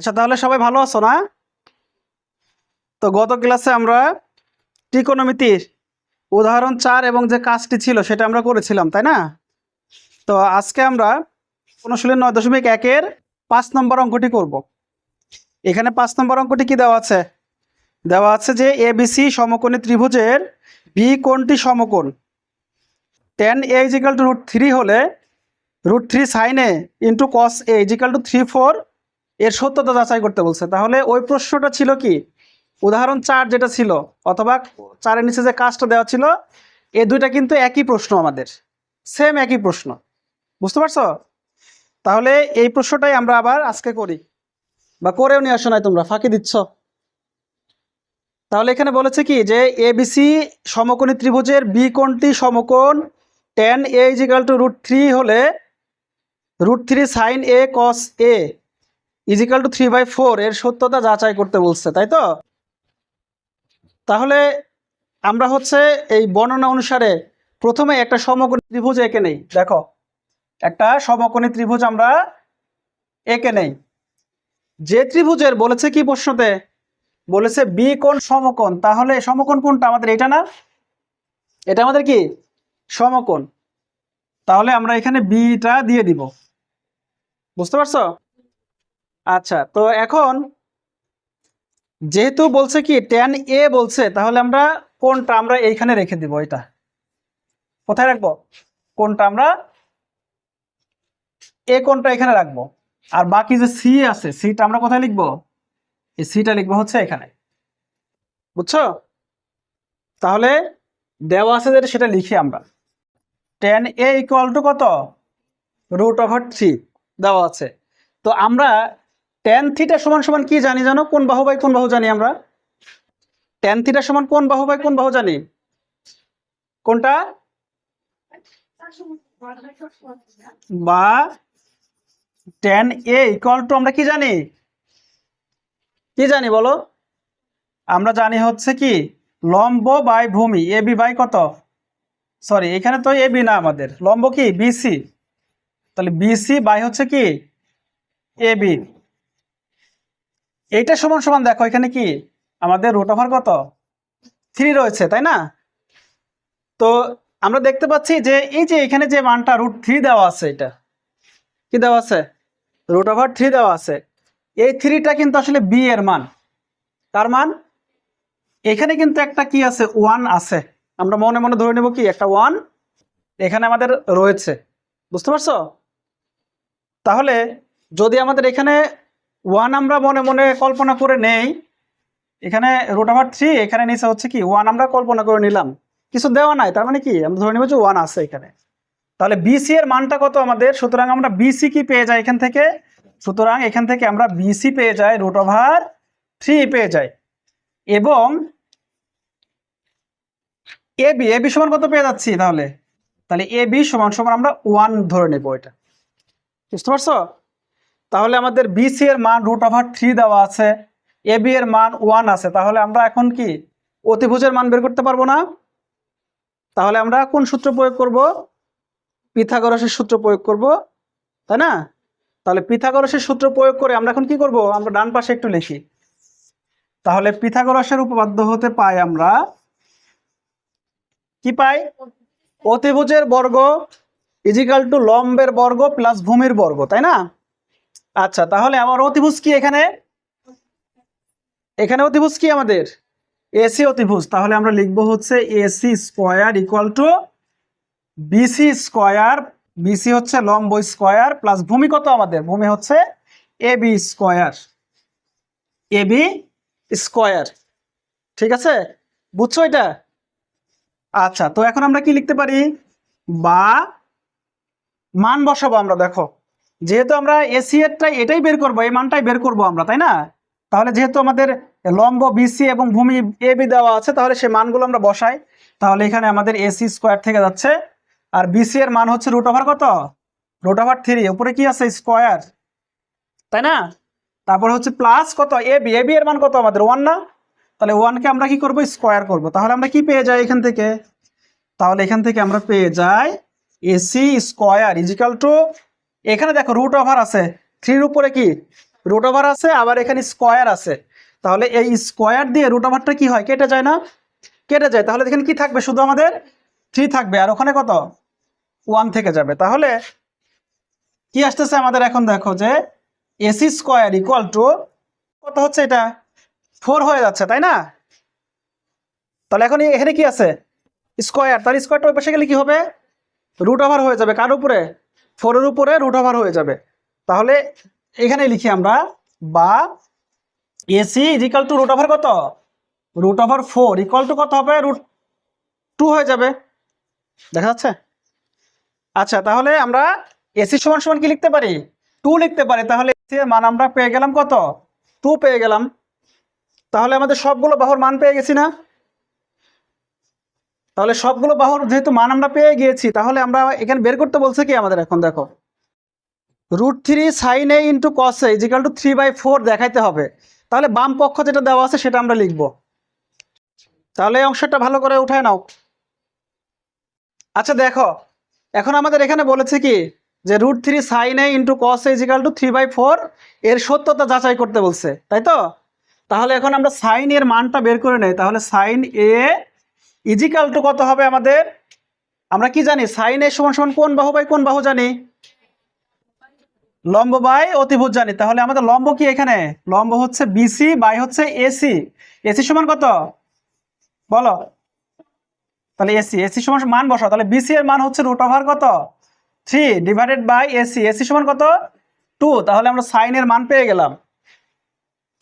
আচ্ছা তাহলে সবাই ভালো আছো না? তো গত ক্লাসে আমরা ত্রিকোণমিতির উদাহরণ চার এবং যে কাজটি ছিল সেটা আমরা করেছিলাম, তাই না? তো আজকে আমরা অনুশীলন নয় দশমিক একের পাঁচ নম্বর অঙ্কটি করব। এখানে পাঁচ নম্বর অঙ্কটি কি দেওয়া আছে? দেওয়া আছে যে এ বিসি সমকোণী ত্রিভুজের বি কোণটি সমকোণ। Tan A equal to root three হলে root three sine A into cos A equal to three four এর সত্যতা যাচাই করতে বলছে। তাহলে ওই প্রশ্নটা ছিল কি? উদাহরণ চার যেটা ছিল, অথবা চারের নিচে যে কাজটা দেওয়া ছিল এই দুইটা কিন্তু একই প্রশ্ন আমাদের। সেম একই প্রশ্ন। বুঝতে পারছ? তাহলে এই প্রশ্নটাই আমরা আবার আজকে করি। বা করেও নিয়ে আসো নাই তোমরা, ফাঁকি দিচ্ছ। তাহলে এখানে বলেছে কি যে এ বিসি সমকোণী ত্রিভুজের বি কোণটি সমকোণ tan A equal to root three হলে root three sine A cos A equal to three by four এর সত্যতা যাচাই করতে বলছে, তাই তো? তাহলে আমরা হচ্ছে এই বর্ণনা অনুসারে প্রথমে একটা সমকোণী ত্রিভুজ এঁকে নেই, দেখো। একটা সমকোণী ত্রিভুজ আমরা এঁকে নেই। যে ত্রিভুজের বলেছে কি প্রশ্নতে? বলেছে বি কোণ সমকোণ। তাহলে সমকোণ কোনটা আমাদের এটা না? এটা আমাদের কি? সমকোণ। তাহলে আমরা এখানে বিটা দিয়ে দিব। বুঝতে পারছ? আচ্ছা তো এখন যেহেতু বলছে কি ট্যান এ বলছে, তাহলে আমরা কোনটা আমরা এইখানে রেখে দিব এটা? কোথায় রাখব? কোনটা আমরা এ কোনটা এখানে রাখব? আর বাকি যে সি আছে সিটা আমরা কোথায় লিখব? এই সিটা লিখব হচ্ছে এখানে। বুঝছ? তাহলে দেওয়া আছে যেটা, সেটা লিখি আমরা। টেন এ ইকুয়াল টু কত? রুট ওভার থ্রি দেওয়া আছে। তো আমরা টেন থিটা সমান সমান কি জানি জানো? কোন বাহু বাই কোন বাহু জানি আমরা? টেন থিটা সমান কোন বাহু বাই কোন বাহু জানি? কোনটা? বা টেন এ ইকুয়াল টু আমরা কি জানি? কি জানি বলো? আমরা জানি হচ্ছে কি? লম্ব বাই ভূমি এ বি বাই কত? সরি এখানে তো এ বি না আমাদের। লম্ব কি? বিসি তাহলে বিসি বাই হচ্ছে কি? এ বি এইটা সমান সমান দেখো, এখানে কি? আমাদের রুট ওভার কত? থ্রি রয়েছে, তাই না? তো আমরা দেখতে পাচ্ছি যে এই যে এখানে যে মানটা রুট থ্রি দেওয়া আছে এটা, কি দেওয়া আছে? রুট ওভার থ্রি দেওয়া আছে। এই থ্রিটা কিন্তু আসলে বি এর মান। তার মান? এখানে কিন্তু একটা কি আছে? ওয়ান আছে। আমরা মনে মনে ধরে নেব কি? একটা ওয়ান এখানে আমাদের রয়েছে। বুঝতে পারছ? তাহলে যদি আমাদের এখানে ওয়ান আমরা মনে মনে কল্পনা করে নেই। এখানে রুট ওভার থ্রি এখানে নিচে হচ্ছে কি? ওয়ান আমরা কল্পনা করে নিলাম। কিছু দেওয়া নাই, তার মানে কি? আমরা ধরে নেব যে ওয়ান আছে এখানে। তাহলে বিসি এর মানটা কত আমাদের? সুতরাং আমরা বিসি কি পেয়ে যাই এখান থেকে? সুতরাং এখান থেকে আমরা বিসি পেয়ে যাই রুট ওভার থ্রি পেয়ে যাই। এবং এ বি এ বি সমান কত পেয়ে যাচ্ছি তাহলে? তাহলে এ বি সমান সমান আমরা ওয়ান ধরে নেব এটা। বুঝতে পারছ? তাহলে আমাদের বিসি এর মান রুট ওভার থ্রি দেওয়া আছে। এ বি এর মান ওয়ান আছে। তাহলে আমরা এখন কি? অতিভুজের মান বের করতে পারব না। তাহলে আমরা কোন সূত্র প্রয়োগ করব? পিথাগরসের সূত্র প্রয়োগ করব। তাই না? তাহলে পিথাগরসের সূত্র প্রয়োগ করে আমরা এখন কি করব? আমরা ডান পাশে একটু লিখি। তাহলে পিথাগরসের উপপাদ্য হতে পাই আমরা কি পাই? অতিভুজের বর্গ ইজিক্যাল টু লম্বের বর্গ প্লাস ভূমির বর্গ, তাই না? আচ্ছা তাহলে আমার অতিভুজ কি এখানে? এখানে অতিভুজ কি আমাদের? এসি অতিভুজ। তাহলে আমরা লিখব হচ্ছে AC square equal to BC square BC হচ্ছে লম্ব স্কোয়ার প্লাস ভূমি কত আমাদের? ভূমি হচ্ছে A B square A B square ঠিক আছে? বুঝছ এটা? আচ্ছা তো এখন আমরা কি লিখতে পারি? বা মান বসাবো আমরা, দেখো। যেহেতু আমরা এসি এরটাই এটাই বের করব, এই মানটাই বের করব আমরা, তাই না? তাহলে যেহেতু আমাদের লম্ব বিসি এবং ভূমি এ বি দেওয়া আছে, তাহলে সে মানগুলো আমরা বসাই। তাহলে এখানে আমাদের এসি স্কোয়ার থেকে যাচ্ছে। আর বিসি এর মান হচ্ছে রুট ওভার কত? রুট ওভার থ্রি উপরে কি আছে? স্কোয়ার তাই না? তারপর হচ্ছে প্লাস কত? এ বি এ বি এর মান কত আমাদের? ওয়ান না? তাহলে ওয়ানকে আমরা কি করব? স্কোয়ার করব। তাহলে আমরা কি পেয়ে যাই এখান থেকে? তাহলে এখান থেকে আমরা পেয়ে যাই এসি স্কোয়ার ইজিক্যাল টু এখানে দেখো রুট ওভার আছে। থ্রির উপরে কি? রুট ওভার আছে, আবার এখানে স্কোয়ার আছে। তাহলে এই স্কোয়ার দিয়ে রুট ওভারটা কি হয়? কেটে যায় না? কেটে যায়। তাহলে এখানে কি থাকবে? শুধু আমাদের থ্রি থাকবে। আর ওখানে কত? ওয়ান থেকে যাবে। তাহলে কি আসতেছে আমাদের এখন দেখো যে এসি স্কোয়ার ইকুয়াল টু কত হচ্ছে এটা? ফোর হয়ে যাচ্ছে, তাই না? তাহলে এখন এখানে কি আছে? স্কোয়ার তার স্কোয়ারটা ওই পাশে গেলে কি হবে? রুট ওভার হয়ে যাবে। কার উপরে? ফোরের উপরে রুট ওভার হয়ে যাবে। তাহলে এখানে লিখি আমরা, বা AC equal to root over কত? Root over four equal to কত হবে? রুট টু হয়ে যাবে। দেখা যাচ্ছে? আচ্ছা তাহলে আমরা এসি সমান সমান কি লিখতে পারি? টু লিখতে পারি। তাহলে এসি এর মান আমরা পেয়ে গেলাম কত? টু পেয়ে গেলাম। তাহলে আমাদের সবগুলো বাহুর মান পেয়ে গেছি না? তাহলে সবগুলো বাহুর যেহেতু মান আমরা পেয়ে গিয়েছি, তাহলে আমরা এখানে বের করতে বলছে কি আমাদের এখন, দেখো। Root three sine A into cos A equal to three by four দেখাইতে হবে। তাহলে বাম পক্ষ যেটা দেওয়া আছে সেটা আমরা লিখব। তাহলে এই অংশটা ভালো করে উঠায় নাও। আচ্ছা দেখো। এখন আমাদের এখানে বলেছে কি যে root three sine A into cos A equal to three by four, এর সত্যতা যাচাই করতে বলছে। তাই তো? তাহলে এখন আমরা সাইন এর মানটা বের করে নেই, তাহলে সাইন এ ইজিক্যাল টু কত হবে আমাদের? আমরা কি জানি? সাইন এ সমান সমান কোন বাহু বাই কোন বাহু জানি? লম্ব বাই অতিভুজ জানি। তাহলে আমাদের লম্ব কি এখানে? লম্ব হচ্ছে বিসি বাই হচ্ছে এসি এসি সমান কত? বলো। তাহলে এসি এসি সমান মান বসাও। তাহলে বিসি এর মান হচ্ছে রুট ওভার কত? Three divided by AC AC সমান কত? টু তাহলে আমরা সাইন এর মান পেয়ে গেলাম।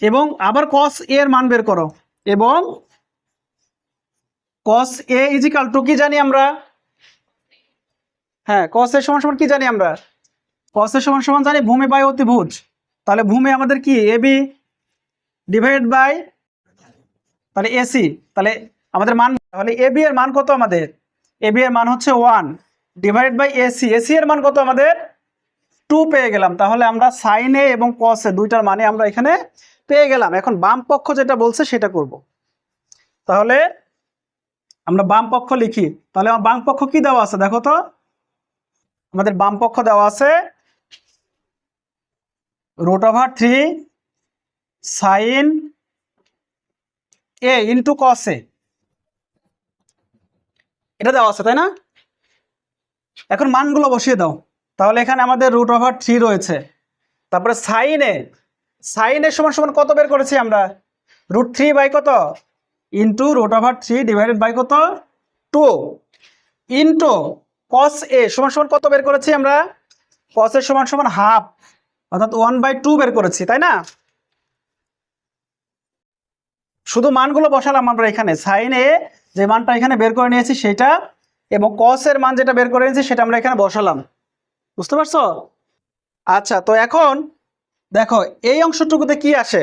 এবং আবার কস এর মান বের করো। এবং কস এ ইজিক্যাল টু কি জানি আমরা? হ্যাঁ কস এর সমান সমান কি জানি আমরা? কস এর সমান সমান জানি ভূমি বাই অতিভুজ। তাহলে ভূমি আমাদের কি? এ বি ডিভাইড বাই তাহলে এসি তাহলে আমাদের মান তাহলে এ বি এর মান কত আমাদের? এ বি এর মান হচ্ছে one divide by AC AC এর মান কত আমাদের? টু পেয়ে গেলাম। তাহলে আমরা সাইন এবং কস এ দুইটার মানে আমরা এখানে পেয়ে গেলাম। এখন বাম পক্ষ যেটা বলছে সেটা করব। তাহলে আমরা বাম পক্ষ লিখি। তাহলে আমার বাম পক্ষ কি দেওয়া আছে? দেখো তো। আমাদের বাম পক্ষ দেওয়া আছে root over three sine A into cos এটা দেওয়া আছে, তাই না? এখন মানগুলো বসিয়ে দাও। তাহলে এখানে আমাদের রুট ওভার থ্রি রয়েছে। তারপরে সাইন এ সাইন এর সমান সমান কত বের করেছি আমরা? রুট থ্রি বাই কত? Into root over three divided by কত? টু ইন্টু কস এ সমান সমান কত বের করেছি আমরা? কস এর সমান সমান হাফ অর্থাৎ ওয়ান বাই টু বের করেছি, তাই না? শুধু মানগুলো বসালাম আমরা এখানে সাইন এ যে মানটা এখানে বের করে নিয়েছি সেটা, এবং কস এর মান যেটা বের করে নিয়েছি সেটা আমরা এখানে বসালাম। বুঝতে পারছ? আচ্ছা তো এখন দেখো, এই অংশটুকুতে কি আসে?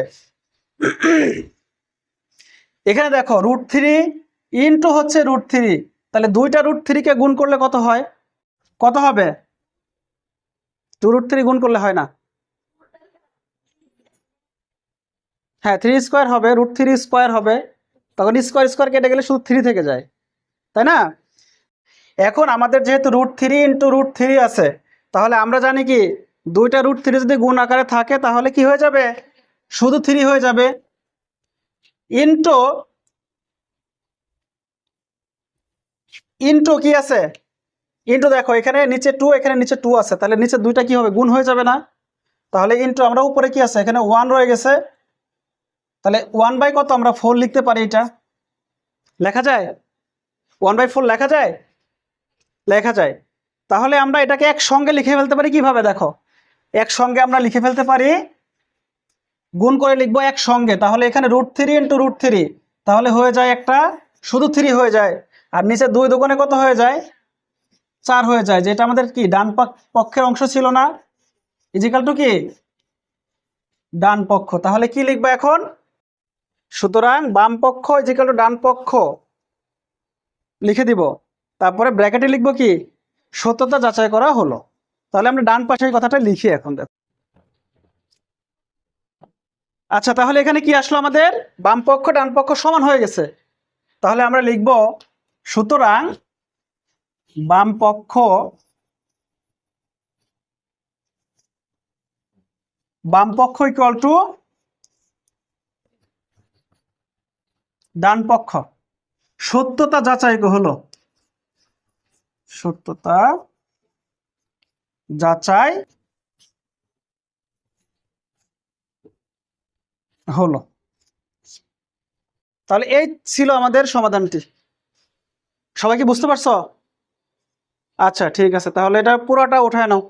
এখানে দেখো রুট থ্রি ইন্টু হচ্ছে রুট থ্রি তাহলে দুইটা রুট থ্রিকে গুণ করলে কত হয়? কত হবে? টু রুট থ্রি গুণ করলে হয় না। হ্যাঁ থ্রি স্কোয়ার হবে রুট থ্রি স্কোয়ার হবে, তখন স্কোয়ার স্কোয়ার কেটে গেলে শুধু থ্রি থেকে যায়, তাই না? এখন আমাদের যেহেতু root three into root three আছে, তাহলে আমরা জানি কি, দুইটা রুট থ্রি যদি গুণ আকারে থাকে, তাহলে কি হয়ে যাবে? শুধু থ্রি হয়ে যাবে। ইন্টু ইন্টু কি আছে? ইন্টু দেখো, এখানে নিচে টু এখানে নিচে টু আছে। তাহলে নিচে দুইটা কি হবে? গুণ হয়ে যাবে না। তাহলে ইন্টু আমরা উপরে কি আছে? এখানে ওয়ান রয়ে গেছে। তাহলে ওয়ান বাই কত? আমরা ফোর লিখতে পারি এটা। লেখা যায়? ওয়ান বাই ফোর লেখা যায়? লেখা যায়। তাহলে আমরা এটাকে একসঙ্গে লিখে ফেলতে পারি কীভাবে? দেখো। একসঙ্গে আমরা লিখে ফেলতে পারি গুণ করে লিখব একসঙ্গে। তাহলে এখানে root three into root three তাহলে হয়ে যায় একটা, শুধু থ্রি হয়ে যায়। আর নিচে দুই দোকানে কত হয়ে যায়? চার হয়ে যায়। যেটা আমাদের কি, ডান পক্ষের অংশ ছিল না? ইজিক্যাল টু কি? ডান পক্ষ। তাহলে কি লিখব এখন? সুতরাং বাম পক্ষ ইজিক্যাল টু ডান পক্ষ। লিখে দিব। তারপরে ব্র্যাকেটে লিখব কি? সত্যতা যাচাই করা হলো। তাহলে আমরা ডান পাশের কথাটা লিখি এখন, দেখো। আচ্ছা তাহলে এখানে কি আসলো আমাদের? বাম পক্ষ, ডান পক্ষ সমান হয়ে গেছে। তাহলে আমরা লিখব, সুতরাং বাম পক্ষ বাম পক্ষ ইকুয়াল টু ডান পক্ষ। সত্যতা যাচাই হলো। সত্যতা যাচাই হলো। তাহলে এই ছিল আমাদের সমাধানটি। সবাই কি বুঝতে পারছ? আচ্ছা ঠিক আছে। তাহলে এটা পুরোটা উঠায় নাও।